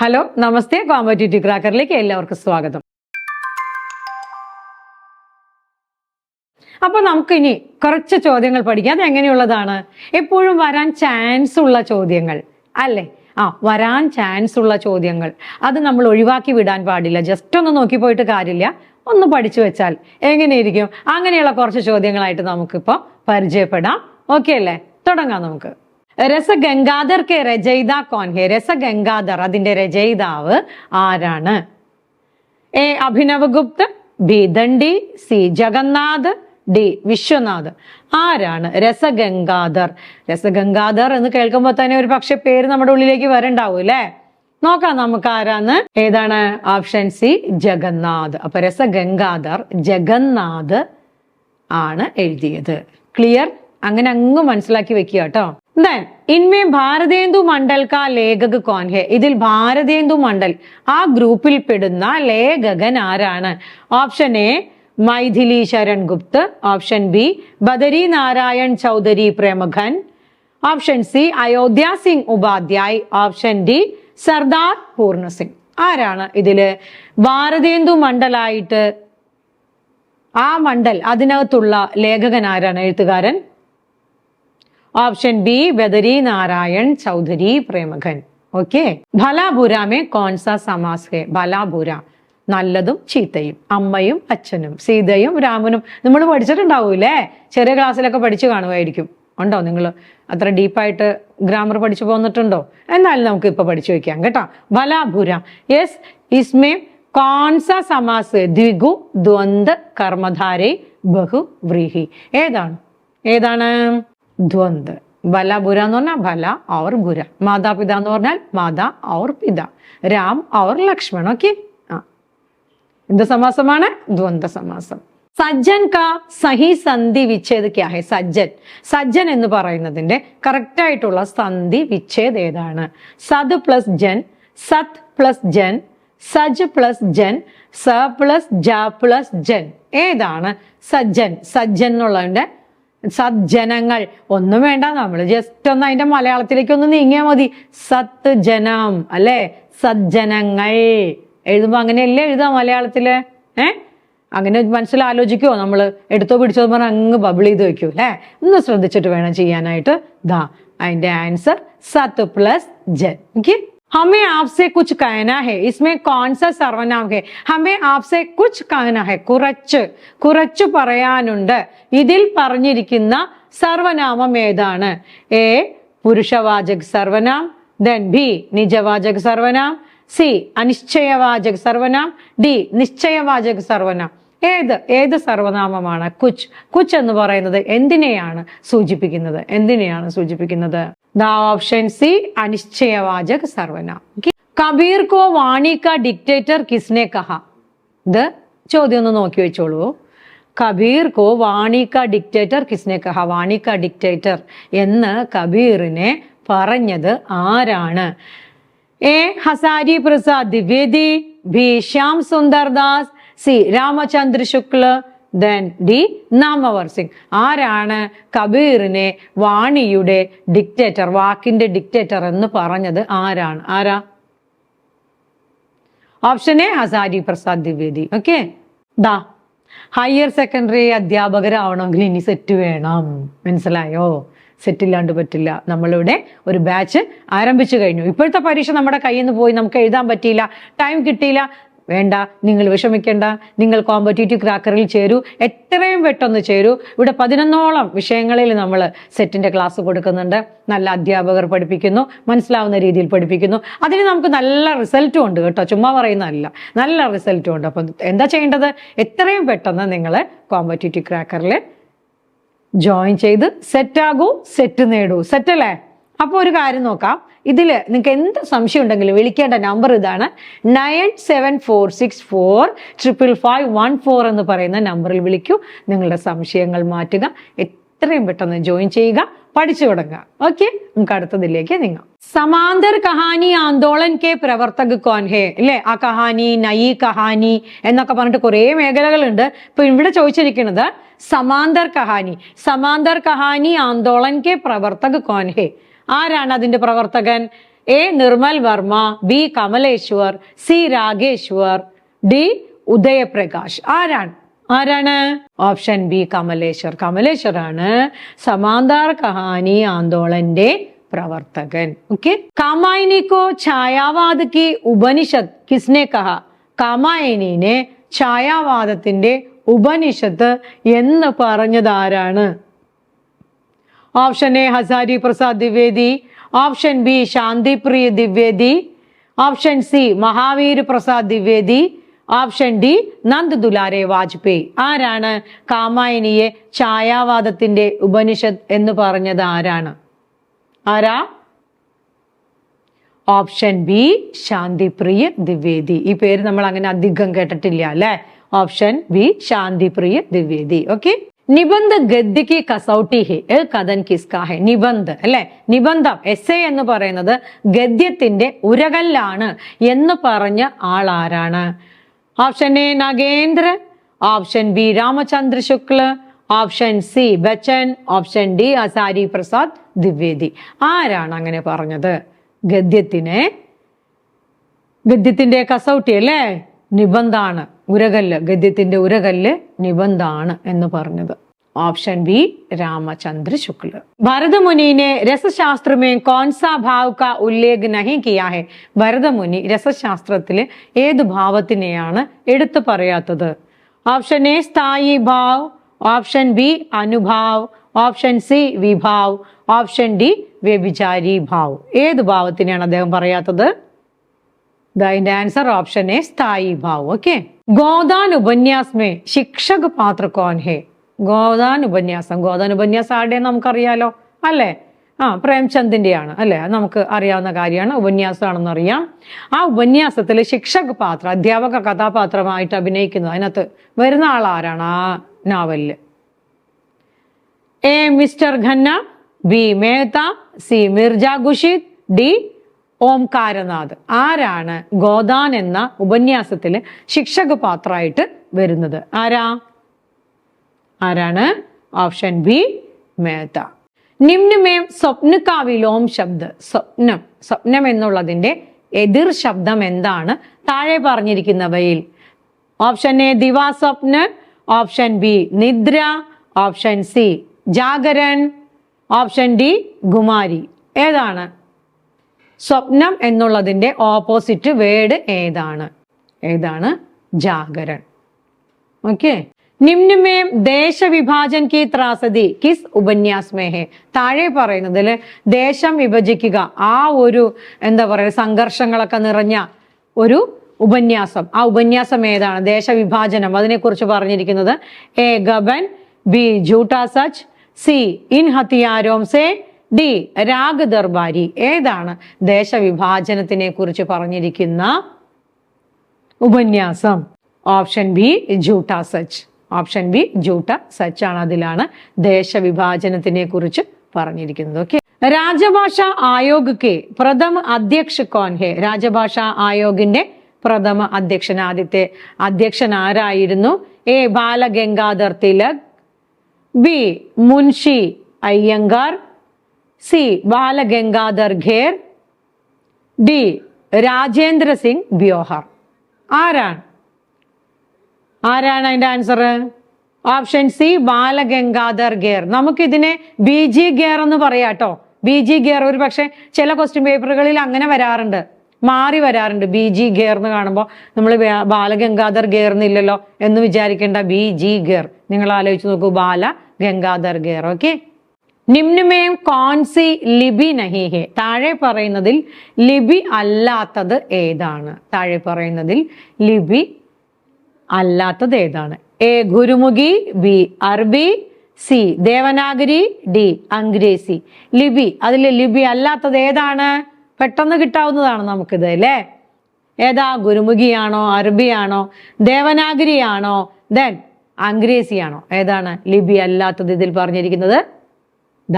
Hello നമസ്തേ. Competitive ക്രാക്കറിലേക്ക് എല്ലാവർക്കും സ്വാഗതം. അപ്പൊ നമുക്കിനി കുറച്ച് ചോദ്യങ്ങൾ പഠിക്കാം. അത് എങ്ങനെയുള്ളതാണ് എപ്പോഴും വരാൻ ചാൻസ് ഉള്ള ചോദ്യങ്ങൾ അല്ലേ? ആ വരാൻ ചാൻസ് ഉള്ള ചോദ്യങ്ങൾ. അത് നമ്മൾ ഒഴിവാക്കി വിടാൻ പാടില്ല. ജസ്റ്റ് ഒന്ന് നോക്കി പോയിട്ട് കാര്യമില്ല. ഒന്ന് പഠിച്ചു വെച്ചാൽ എങ്ങനെയിരിക്കും? അങ്ങനെയുള്ള കുറച്ച് ചോദ്യങ്ങളായിട്ട് നമുക്കിപ്പോൾ പരിചയപ്പെടാം. ഓക്കെ അല്ലേ? തുടങ്ങാം നമുക്ക്. രസഗംഗാധർ കെ രചയിത കോൻ ഹെ രസഗംഗാധർ അതിന്റെ രചയിതാവ് ആരാണ്? A. Abhinav Gupta B. Dandi C. Jagannath D. Vishwanath. ആരാണ് രസഗംഗാധർ? രസഗംഗാധർ എന്ന് കേൾക്കുമ്പോൾ തന്നെ ഒരു പക്ഷെ പേര് നമ്മുടെ ഉള്ളിലേക്ക് വരണ്ടാവും അല്ലേ? നോക്കാം നമുക്ക് ആരാന്ന്. ഏതാണ്? Option C Jagannath. അപ്പൊ രസഗംഗാധർ ജഗന്നാഥ് ആണ് എഴുതിയത്. ക്ലിയർ? അങ്ങനെ അങ്ങ് മനസ്സിലാക്കി വെക്കുക കേട്ടോ. ദെൻ ഇൻമേ ഭാരതേന്ദു മണ്ഡൽ കാ ലേഖക കോൻ ഹെ. ഇതിൽ ഭാരതേന്ദു മണ്ഡൽ. ആ ഗ്രൂപ്പിൽ പെടുന്ന ലേഖകൻ ആരാണ്? Option A Maithili Sharan Gupt. Option B Badri Narayan Chaudhary Premghan option C Ayodhya Singh Upadhyay. Option D Sardar Purna Singh. ആരാണ് ഇതിൽ? ഭാരതേന്ദു മണ്ഡലായിട്ട് ആ മണ്ഡൽ അതിനകത്തുള്ള ലേഖകൻ ആരാണ്? എഴുത്തുകാരൻ option B Badri Narayan Chaudhary Premghan okay ഭലാപുരാമേ കോൺസ സമാസ് ഹെ നല്ലതും ചീത്തയും. അമ്മയും അച്ഛനും സീതയും രാമനും. നമ്മൾ പഠിച്ചിട്ടുണ്ടാവൂലേ ചെറിയ ക്ലാസ്സിലൊക്കെ പഠിച്ചു കാണുമായിരിക്കും ഉണ്ടോ നിങ്ങൾ അത്ര ഡീപ്പായിട്ട് ഗ്രാമർ പഠിച്ചു പോന്നിട്ടുണ്ടോ? എന്നാലും നമുക്ക് ഇപ്പൊ പഠിച്ചു വെക്കാം കേട്ടോ. ബലാപുര യെസ് ഇസ്മേ കോൺസ സമാസ് ദ്വിഗു ദ്വന്ദ് കർമ്മധാരേ ബഹു വ്രീഹി ഏതാണ്? ഏതാണ്? ദ്വന്ദ്. ബല ബുര എന്ന് പറഞ്ഞാൽ ബല ഔർ ബുര മാതാപിത എന്ന് പറഞ്ഞാൽ മാതാ ഔർ പിത. രാം ഔർ ലക്ഷ്മൺ. ഓക്കെ? ആ. എന്ത് സമാസമാണ്? ദ്വന്ദ് സമാസം. സജ്ജൻ കാ സഹി സന്ധി വിച്ഛേദ് ക്യാ ഹെ? സജ്ജൻ. സജ്ജൻ എന്ന് പറയുന്നതിന്റെ കറക്റ്റ് ആയിട്ടുള്ള സന്ധി വിച്ഛേദ് ഏതാണ്? സത് പ്ലസ് ജൻ സത് പ്ലസ് ജൻ സജ് പ്ലസ് ജൻ സ പ്ലസ് ജ പ്ലസ് ജൻ. ഏതാണ്? സജ്ജൻ. സജ്ജൻ എന്നുള്ളതിന്റെ സജ്ജനങ്ങൾ. ഒന്നും വേണ്ട നമ്മൾ ജസ്റ്റ് ഒന്ന് അതിന്റെ മലയാളത്തിലേക്ക് ഒന്ന് നീങ്ങിയാൽ മതി. സത്ത് ജനം അല്ലെ? സജ്ജനങ്ങൾ. എഴുതുമ്പോ അങ്ങനെയല്ലേ എഴുതാം മലയാളത്തിൽ? ഏ? അങ്ങനെ മനസ്സിൽ ആലോചിക്കുമോ നമ്മൾ എടുത്തോ പിടിച്ചോ പറഞ്ഞാൽ അങ്ങ് ബബിൾ ചെയ്ത് വെക്കൂ അല്ലേ? ഒന്ന് ശ്രദ്ധിച്ചിട്ട് വേണം ചെയ്യാനായിട്ട്. ദാ അതിന്റെ ആൻസർ സത്ത് പ്ലസ് ജൻ ഓക്കെ हमें आपसे कुछ कहना है इसमें कौन सा സർവനാം है हमें आपसे कुछ कहना है കുറച്ച് കുറച്ച് പറയാനുണ്ട് ഇതിൽ പറഞ്ഞിരിക്കുന്ന സർവനാമം ഏതാണ് A പുരുഷവാചക് സർവനാം then B നിജവാചക് സർവനാം C അനിശ്ചയവാചക് സർവനാം D നിശ്ചയവാചക് സർവനാം ഏത് ഏത് സർവനാമമാണ് കുച്ച് കുച്ച് എന്ന് പറയുന്നത് എന്തിനെയാണ് സൂചിപ്പിക്കുന്നത് എന്തിനെയാണ് സൂചിപ്പിക്കുന്നത് ദ ഓപ്ഷൻ സി അനിശ്ചയവാചക സർവനാം. കബീർ കോ വാണി ക ഡിക്റ്റേറ്റർ കിസ്നെ കഹ? ഇത് ചോദ്യം ഒന്ന് നോക്കി വെച്ചോളൂ. കബീർ കോ വാണി ക ഡിക്റ്റേറ്റർ കിസ്നെ കഹ? വാണി ക ഡിക്റ്റേറ്റർ എന്ന് കബീറിനെ പറഞ്ഞത് ആരാണ്? A Hazari Prasad Dwivedi B Shyam Sundar Das C Ramchandra Shukla then D Namvar ആരാണ് കബീറിനെ വാണിയുടെ ഡിക്റ്റേറ്റർ വാക്കിന്റെ ഡിക്റ്റേറ്റർ എന്ന് പറഞ്ഞത് ആരാണ്? ആരാ? Option A Hazari Prasad Dwivedi okay ദാ ഹയർ സെക്കൻഡറി അധ്യാപകരാവണമെങ്കിൽ ഇനി സെറ്റ് വേണം. മനസ്സിലായോ? സെറ്റ് ഇല്ലാണ്ട് പറ്റില്ല. നമ്മളിവിടെ ഒരു ബാച്ച് ആരംഭിച്ചു കഴിഞ്ഞു. ഇപ്പോഴത്തെ പരീക്ഷ നമ്മുടെ കയ്യിൽ നിന്ന് പോയി നമുക്ക് എഴുതാൻ പറ്റിയില്ല. ടൈം കിട്ടിയില്ല. വേണ്ട നിങ്ങൾ വിഷമിക്കേണ്ട നിങ്ങൾ കോമ്പറ്റേറ്റീവ് ക്രാക്കറിൽ ചേരൂ എത്രയും പെട്ടെന്ന് ചേരൂ. ഇവിടെ പതിനൊന്നോളം വിഷയങ്ങളിൽ നമ്മൾ സെറ്റിന്റെ ക്ലാസ് കൊടുക്കുന്നുണ്ട്. നല്ല അധ്യാപകർ പഠിപ്പിക്കുന്നു മനസ്സിലാവുന്ന രീതിയിൽ പഠിപ്പിക്കുന്നു. അതിന് നമുക്ക് നല്ല റിസൾട്ടും ഉണ്ട് കേട്ടോ. ചുമ്മാ പറയുന്നതല്ല. നല്ല റിസൾട്ടും ഉണ്ട്. അപ്പം എന്താ ചെയ്യേണ്ടത്? എത്രയും പെട്ടെന്ന് നിങ്ങൾ കോമ്പറ്റേറ്റീവ് ക്രാക്കറിൽ ജോയിൻ ചെയ്ത് സെറ്റാകൂ സെറ്റ് നേടൂ. സെറ്റ് അല്ലേ? അപ്പോൾ ഒരു കാര്യം നോക്കാം. ഇതിൽ നിങ്ങൾക്ക് എന്ത് സംശയം ഉണ്ടെങ്കിലും വിളിക്കേണ്ട നമ്പർ ഇതാണ് nine seven four six four triple five one four എന്ന് പറയുന്ന നമ്പറിൽ വിളിക്കൂ. നിങ്ങളുടെ സംശയങ്ങൾ മാറ്റുക. എത്രയും പെട്ടെന്ന് ജോയിൻ ചെയ്യുക. പഠിച്ചു തുടങ്ങുക. ഓക്കെ നമുക്ക് അടുത്തതിലേക്ക് നിങ്ങൾ സമാന്തർ കഹാനി ആന്തോളൻ കെ പ്രവർത്തക കോൻഹേ അല്ലെ ആ കഹാനി നയി കഹാനി എന്നൊക്കെ പറഞ്ഞിട്ട് കുറേ മേഖലകളുണ്ട്. ഇപ്പൊ ഇവിടെ ചോദിച്ചിരിക്കുന്നത് സമാന്തർ കഹാനി. സമാന്തർ കഹാനി ആന്തോളൻ കെ പ്രവർത്തക കോൻ ഹേ. ആരാണ് അതിന്റെ പ്രവർത്തകൻ? A. Nirmal Varma B. Kamleshwar C. Rageshwar D. Udayprakash. ആരാണ്? ആരാണ്? Option B Kamleshwar. കമലേശ്വർ ആണ് സമാന്താർ കഹാനി ആന്തോളന്റെ പ്രവർത്തകൻ. ഓക്കെ? കാമായനിക്കോ ഛായാവാദ് കി ഉപനിഷത്ത് കിസ്നെ കഹ. കാമായനിനെ ഛായാവാദത്തിന്റെ ഉപനിഷത്ത് എന്ന് പറഞ്ഞത് ആരാണ് option A Hazari Prasad Dwivedi. Option B Shantipriya Dwivedi. Option C Mahavir Prasad Dwivedi. Option D Nand Dulare Vajpeyi. ആരാണ് കാമായനിയെ ഛായാവാദത്തിന്റെ ഉപനിഷത്ത് എന്ന് പറഞ്ഞത് ആരാണ്? ആരാ? Option B Shantipriya Dwivedi. ഈ പേര് നമ്മൾ അങ്ങനെ അധികം കേട്ടിട്ടില്ല അല്ലെ? Option B Shantipriya Dwivedi. Okay? നിബന്ധ ഗദ്യക്ക് കസൗട്ടി ഹി എ കഥൻ കിസ്കാ ഹെ നിബന്ധ അല്ലെ? നിബന്ധം എസ് എ എന്ന് പറയുന്നത് ഗദ്യത്തിന്റെ ഉരകല്ലാണ് എന്ന് പറഞ്ഞ ആൾ ആരാണ് option A Nagendra option B Ramachandra Shukla option C Bachchan option D Hazari Prasad Dwivedi. ആരാണ് അങ്ങനെ പറഞ്ഞത്? ഗദ്യത്തിനെ ഗദ്യത്തിന്റെ കസൗട്ടി അല്ലേ? നിബന്ധാണ്. ഉരകല്ല് ഗദ്യത്തിന്റെ ഉരകല്ല് നിബന്ധാണ് എന്ന് പറഞ്ഞത്. ഓപ്ഷൻ ബി രാമചന്ദ്ര ശുക്ല ഭരതമുനിനെ രസശാസ്ത്രമേ കോൺസാ ഭാവ് കാ ഉല്ലേഖ് നഹി किया है ഭരതമുനി രസശാസ്ത്രത്തിൽ ഏത് ഭാവത്തിനെയാണ് എടുത്തു പറയാത്തത്? ഓപ്ഷൻ എ സ്ഥായി ഭാവ്. ഓപ്ഷൻ ബി അനുഭാവ്. ഓപ്ഷൻ സി വിഭാവ്. ഓപ്ഷൻ ഡി വ്യഭിചാരി ഭാവ്. ഏത് ഭാവത്തിനെയാണ് അദ്ദേഹം പറയാത്തത്? അതിന്റെ ആൻസർ ഓപ്ഷൻ എ സ്ഥായി ഭാവ്. ഓക്കെ? ഗോദാൻ ഉപന്യാസ് മേ ശിക്ഷക പാത്ര കോൻ ഹേ. ഗോദാൻ ഉപന്യാസം ഗോദാൻ ഉപന്യാസം ആരുടെ നമുക്കറിയാലോ? അല്ലേ? ആ പ്രേംചന്ദിന്റെയാണ്. അല്ലേ? നമുക്ക് അറിയാവുന്ന കാര്യമാണ്. ഉപന്യാസമാണെന്ന് അറിയാം. ആ ഉപന്യാസത്തിൽ ശിക്ഷക പാത്രം അധ്യാപക കഥാപാത്രമായിട്ട് അഭിനയിക്കുന്നത് അതിനകത്ത് വരുന്ന ആൾ ആരാണ് ആ നോവലിൽ? A mister Khanna B Mehta C Mirza Khurshid D Omkarnath. ആരാണ് ഗോദാൻ എന്ന ഉപന്യാസത്തിൽ ശിക്ഷക പാത്രമായിട്ട് വരുന്നത്? ആരാ? ആരാണ്? Option B Mehta. നിമ്നമേം സ്വപ്നക വിലോം ശബ്ദ. സ്വപ്നം. സ്വപ്നം എന്നുള്ളതിന്റെ എതിർ ശബ്ദം എന്താണ്? താഴെ പറഞ്ഞിരിക്കുന്നവയിൽ. ഓപ്ഷൻ എ ദിവാസ്വപ്ന ഓപ്ഷൻ ബി നിദ്ര. ഓപ്ഷൻ സി ജാഗരൻ ഓപ്ഷൻ ഡി ഗുമാരി ഏതാണ്? സ്വപ്നം എന്നുള്ളതിന്റെ ഓപ്പോസിറ്റ് വേർഡ് ഏതാണ്? ഏതാണ്? ജാഗരൻ ഓക്കെ നിമ്നമേം ദേശവിഭാജൻ കി ത്രാസതി കിസ് ഉപന്യാസ്മേഹേ. താഴെ പറയുന്നതിൽ ദേശം വിഭജിക്കുക ആ ഒരു എന്താ പറയുക സംഘർഷങ്ങളൊക്കെ നിറഞ്ഞ ഒരു ഉപന്യാസം. ആ ഉപന്യാസം ഏതാണ്? ദേശവിഭാജനം. അതിനെക്കുറിച്ച് പറഞ്ഞിരിക്കുന്നത് A Gaban B Jhutha Sach C In Hathiyaron Se D Raag Darbari. ഏതാണ് ദേശവിഭാജനത്തിനെ കുറിച്ച് പറഞ്ഞിരിക്കുന്ന ഉപന്യാസം? Option B Jhutha Sach. Option B Jhutha Sach ആണ് അതിലാണ് ദേശവിഭാജനത്തിനെ കുറിച്ച് പറഞ്ഞിരിക്കുന്നത്. ഓക്കെ. രാജഭാഷ ആയോഗ് കെ പ്രഥമ അധ്യക്ഷ കോൻ ഹെ. രാജഭാഷ ആയോഗിന്റെ പ്രഥമ അധ്യക്ഷൻ ആദ്യത്തെ അധ്യക്ഷൻ ആരായിരുന്നു? A Balgangadhar Tilak. B Munshi Ayyangar. C. Balgangadhar Kher. D. Rajendra Singh Beohar ആരാണ്? ആരാണ് അതിന്റെ answer option C Balgangadhar Kher നമുക്കിതിനെ ബി ജി ഖേർ എന്ന് പറയാം കേട്ടോ. ബി ജി ഖേർ ഒരു പക്ഷെ ചില ക്വസ്റ്റ്യൻ പേപ്പറുകളിൽ അങ്ങനെ വരാറുണ്ട്. മാറി വരാറുണ്ട്. ബി ജി ഖേർ എന്ന് കാണുമ്പോൾ നമ്മൾ ബാലഗംഗാധർ ഖേർ എന്നില്ലല്ലോ എന്ന് വിചാരിക്കേണ്ട ബി ജി ഖേർ. നിങ്ങൾ ആലോചിച്ച് നോക്കൂ ബാല ഗംഗാധർ ഖേർ. ഓക്കെ നിമ്നമേം കോൺസി ലിബി നഹിഹെ. താഴെ പറയുന്നതിൽ ലിബി അല്ലാത്തത് ഏതാണ്? താഴെ പറയുന്നതിൽ ലിബി അല്ലാത്തത് ഏതാണ്? A Gurmukhi B Arabi C Devanagari D Angrezi. ലിപി അതിൽ ലിപി അല്ലാത്തത് ഏതാണ്? പെട്ടെന്ന് കിട്ടാവുന്നതാണ് നമുക്കിത് അല്ലേ? ഏതാ? ഗുരുമുഖിയാണോ അറബിയാണോ ദേവനാഗരിയാണോ ദെൻ അംഗ്രേസിയാണോ? ഏതാണ്? ലിപി അല്ലാത്തത് ഇതിൽ പറഞ്ഞിരിക്കുന്നത് the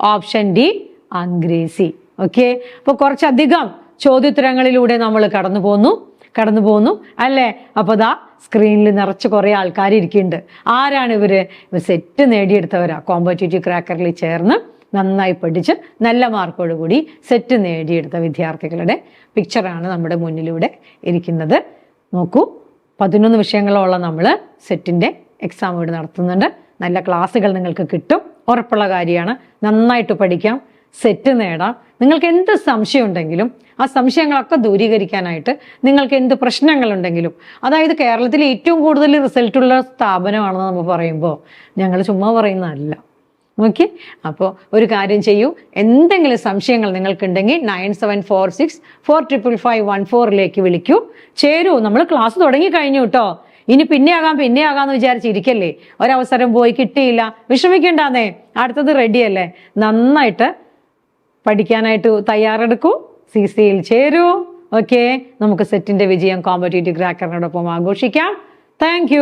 option D Angrezi. Okay? അപ്പൊ കുറച്ചധികം ചോദ്യോത്തരങ്ങളിലൂടെ നമ്മൾ കടന്നു പോന്നു. കടന്നു പോന്നു. അല്ലേ? അപ്പൊ ദാ സ്ക്രീനിൽ നിറച്ച് കുറെ ആൾക്കാർ ഇരിക്കുന്നുണ്ട്. ആരാണ് ഇവർ? സെറ്റ് നേടിയെടുത്തവരാ. കോമ്പറ്റേറ്റീവ് ക്രാക്കറിൽ ചേർന്ന് നന്നായി പഠിച്ച് നല്ല മാർക്കോട് കൂടി സെറ്റ് നേടിയെടുത്ത വിദ്യാർത്ഥികളുടെ പിക്ചറാണ് നമ്മുടെ മുന്നിലൂടെ ഇരിക്കുന്നത്. നോക്കൂ. പതിനൊന്ന് വിഷയങ്ങളോളം നമ്മൾ സെറ്റിന്റെ എക്സാം ഇവിടെ നടത്തുന്നുണ്ട്. നല്ല ക്ലാസ്സുകൾ നിങ്ങൾക്ക് കിട്ടും. ഉറപ്പുള്ള കാര്യമാണ്. നന്നായിട്ട് പഠിക്കാം. സെറ്റ് നേടാം. നിങ്ങൾക്ക് എന്ത് സംശയം ഉണ്ടെങ്കിലും ആ സംശയങ്ങളൊക്കെ ദൂരീകരിക്കാനായിട്ട് നിങ്ങൾക്ക് എന്ത് പ്രശ്നങ്ങളുണ്ടെങ്കിലും അതായത് കേരളത്തിൽ ഏറ്റവും കൂടുതൽ റിസൾട്ടുള്ള സ്ഥാപനമാണെന്ന് നമ്മൾ പറയുമ്പോൾ ഞങ്ങൾ ചുമ്മാ പറയുന്നതല്ല. ഓക്കെ അപ്പോൾ ഒരു കാര്യം ചെയ്യൂ. എന്തെങ്കിലും സംശയങ്ങൾ നിങ്ങൾക്കുണ്ടെങ്കിൽ nine seven four six four triple five one ഫോറിലേക്ക് വിളിക്കൂ. ചേരൂ. നമ്മൾ ക്ലാസ് തുടങ്ങി കഴിഞ്ഞു കേട്ടോ. ഇനി പിന്നെ ആകാം പിന്നെ ആകാന്ന് വിചാരിച്ചിരിക്കല്ലേ? ഒരവസരം പോയി കിട്ടിയില്ല. വിഷമിക്കണ്ടാന്നേ. അടുത്തത് റെഡിയല്ലേ നന്നായിട്ട് പഠിക്കാനായിട്ട് തയ്യാറെടുക്കൂ. സി സിയിൽ ചേരൂ. ഓക്കെ നമുക്ക് സെറ്റിന്റെ വിജയം കോമ്പറ്റേറ്റീവ് ക്രാക്കറിനോടൊപ്പം ആഘോഷിക്കാം. താങ്ക്